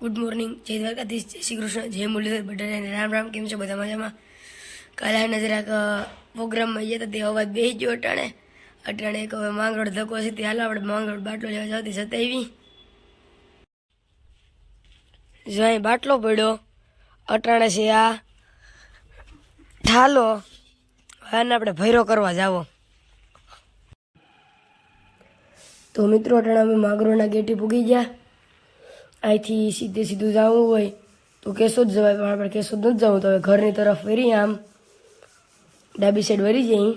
Good morning જય દ્વારકાધીશ. જય શ્રી કૃષ્ણ. જય મુરલીધર બધાને રામ રામ. કેમ છો બધા મજામાં? કાલે નજરાક જરાક પ્રોગ્રામમાં ગયા હતા તે અવાજ બેસી ગયો અટાણે. અટાણે એક હવે માંગરોળ ધક્કો છે. તે હાલો આપણે માંગરોળ બાટલો લેવા જવાથી સતાવી જો અહીં બાટલો પડ્યો, અટાણે છે આ ઠાલો. આને આપણે ભૈરો કરવા જાવો. તો મિત્રો, અટાણે અમે માંગરોળના ગેટી પૂગી ગયા. અહીંથી સીધે સીધું જવું હોય તો કેશોદ જવાય, પણ આપણે કેશોદ નથી જવું તો હવે ઘરની તરફ વરી આમ. ડાબી સાઈડ વરી જઈ.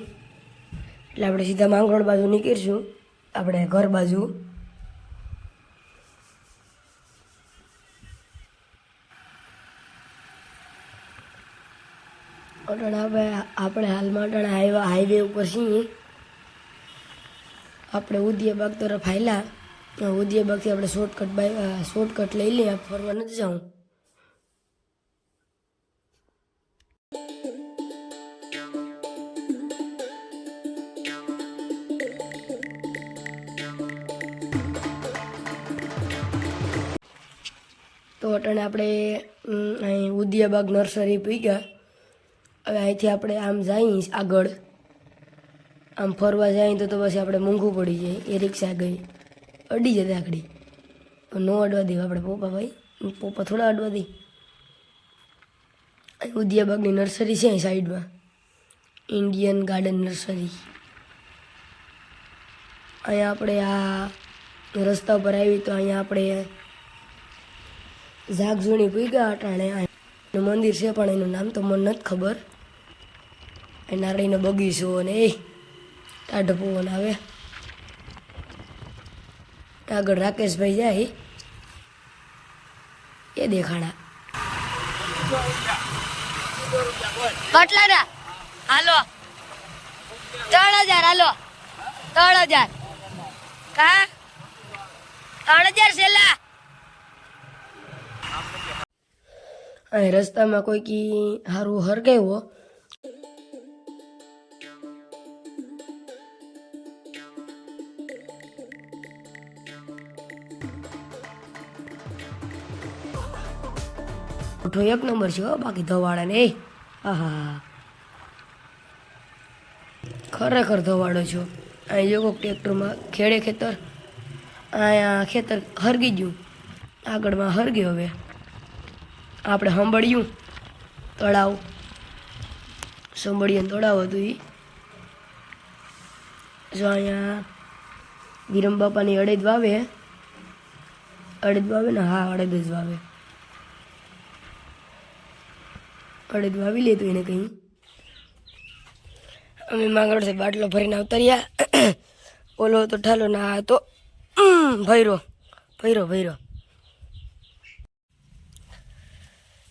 એટલે આપણે સીધા માંગરોળ બાજુ નીકળીશું. આપણે ઘર બાજુ. અટાણે આપણે આપણે હાલમાં અટાણે હાઈવે હાઈવે ઉપર છીએ. આપણે ઉદિયાબાગ તરફ હાલ્યા. ઉદિયાબાગથી આપણે શોર્ટકટ બાય શોર્ટકટ લઈ લઈએ ફરવા નથી જાઉં. તો અટાણે આપણે અહીં ઉદિયાબાગ નર્સરી પીગ્યા હવે અહીંથી આપણે આમ જઈએ આગળ. આમ ફરવા જઈએ તો પછી આપણે મોંઘું પડી જાય, એ રિક્ષા ગઈ. અડી જતી આખડી ન અડવા દેવા આપણે પપ્પા ભાઈ. પપ્પા થોડા અડવા દે. ઉદિયાબાગની નર્સરી છે અહીં સાઈડમાં. Indian garden nursery. અહીંયા આપણે આ રસ્તા પર આવી તો અહીંયા આપણે ઝાગઝૂણી પૂગ્યા અટાણે મંદિર છે, પણ એનું નામ તો મને નથી ખબર. એ નારળીનો બગીચો અને એ ટાઢો પવન આવે. આગળ રાકેશભાઈ જાય એ દેખાડા કેટલાના હાલો. ત્રણ હજાર હાલો. ત્રણ હજાર. કા? ત્રણ હજાર છેલ્લા. અહીં રસ્તામાં કોઈ કી સારું હરગાવ્યો મોટો એક નંબર છે બાકી ધવાડાને એ. આહા. ખરેખર ધવાડો છો. અહીં જો કોઈક ટ્રેક્ટરમાં ખેડે ખેતર. અહીંયા ખેતર હરગી ગયું. આગળમાં હરગ્યું હવે. આપણે સાંભળ્યું. તળાવ. સંભળીએ તળાવ હતું એ જો અહીંયા વિરમ બાપાની અડેદ વાવે અડેદ વાવે ને, હા, અડેદ જ વાવે. અડેદ વાવી લીધું એને કંઈ. અમે માંગરોળથી બાટલો ભરીને ઉતર્યા ઓલો તો ઠાલો ના હતો. ભૈરો ભૈરો ભૈરો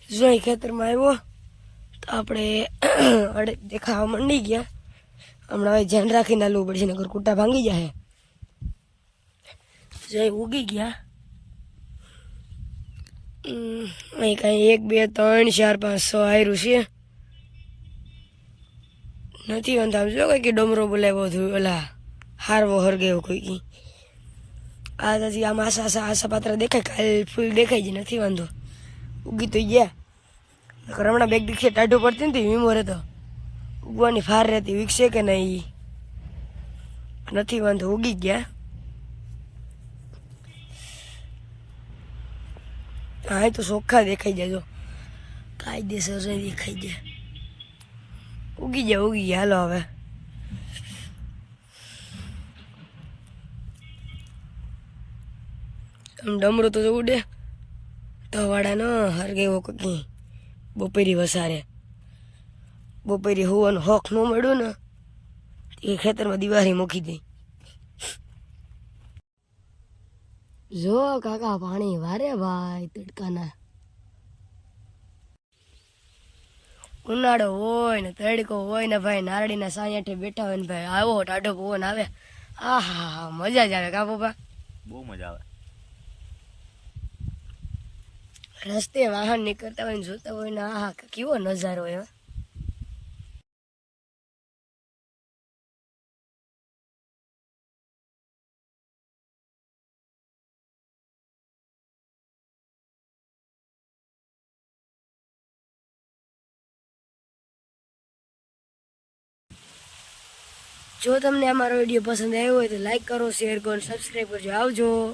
જો ખેતરમાં આવ્યો, તો આપણે અડે દેખાવા માંડી ગયા. હમણાં હવે ધ્યાન રાખીને હાલવું પડશે નગર કૂટા ભાંગી જાય જય ઉગી ગયા અહીં કાંઈ એક, બે, ત્રણ, ચાર, પાંચ છ આયરું છે. નથી વાંધો આમ જો કંઈક ડમરો બોલાવ્યો હતું, ઓલા હારવો હરગેવો કોઈ કી. આ હજી આમ આશા આશા આશા પાત્ર દેખાય. કાલ ફૂલ દેખાય છે નથી, વાંધો. ઉગી તો ગયા. હમણાં બેગ દીક્ષે ટાઢું પડતી ને વીમો રહેતો. ઉગવાની ફાર રહેતી, વિકસે કે નહીં? નથી, વાંધો. ઉગી ગયા. હા તો ચોખ્ખા દેખાઈ જાય, જો. કાયદેસર દેખાઈ જાય. ઉગી જાય, ઉગી ગયા હાલો હવે. આમ ડમરો તો ઉડે ધવાડા ન હરગેવો કકી બપોરી વસારે. બપોરી હોવાનું હોખ ન મળ્યું ને એ ખેતરમાં દિવાળી મૂકી દઈ જો કાકા પાણી વારે ભાઈ તડકાના. ઉનાળો હોય ને તડકો હોય ને ભાઈ નારળીના સાંયઠે બેઠા હોય ને ભાઈ આવો ટાઢો પવન આવે. આહા મજા જ આવે કા પપ્પા બહુ મજા આવે. રસ્તે વાહન નીકળતા હોય ને જોતા હોય ને આહા કેવો નજારો હોય જો તમને અમારો વીડિયો પસંદ આવ્યો હોય તો લાઈક કરો શેર કરો સબસ્ક્રાઈબ કરજો. આવજો.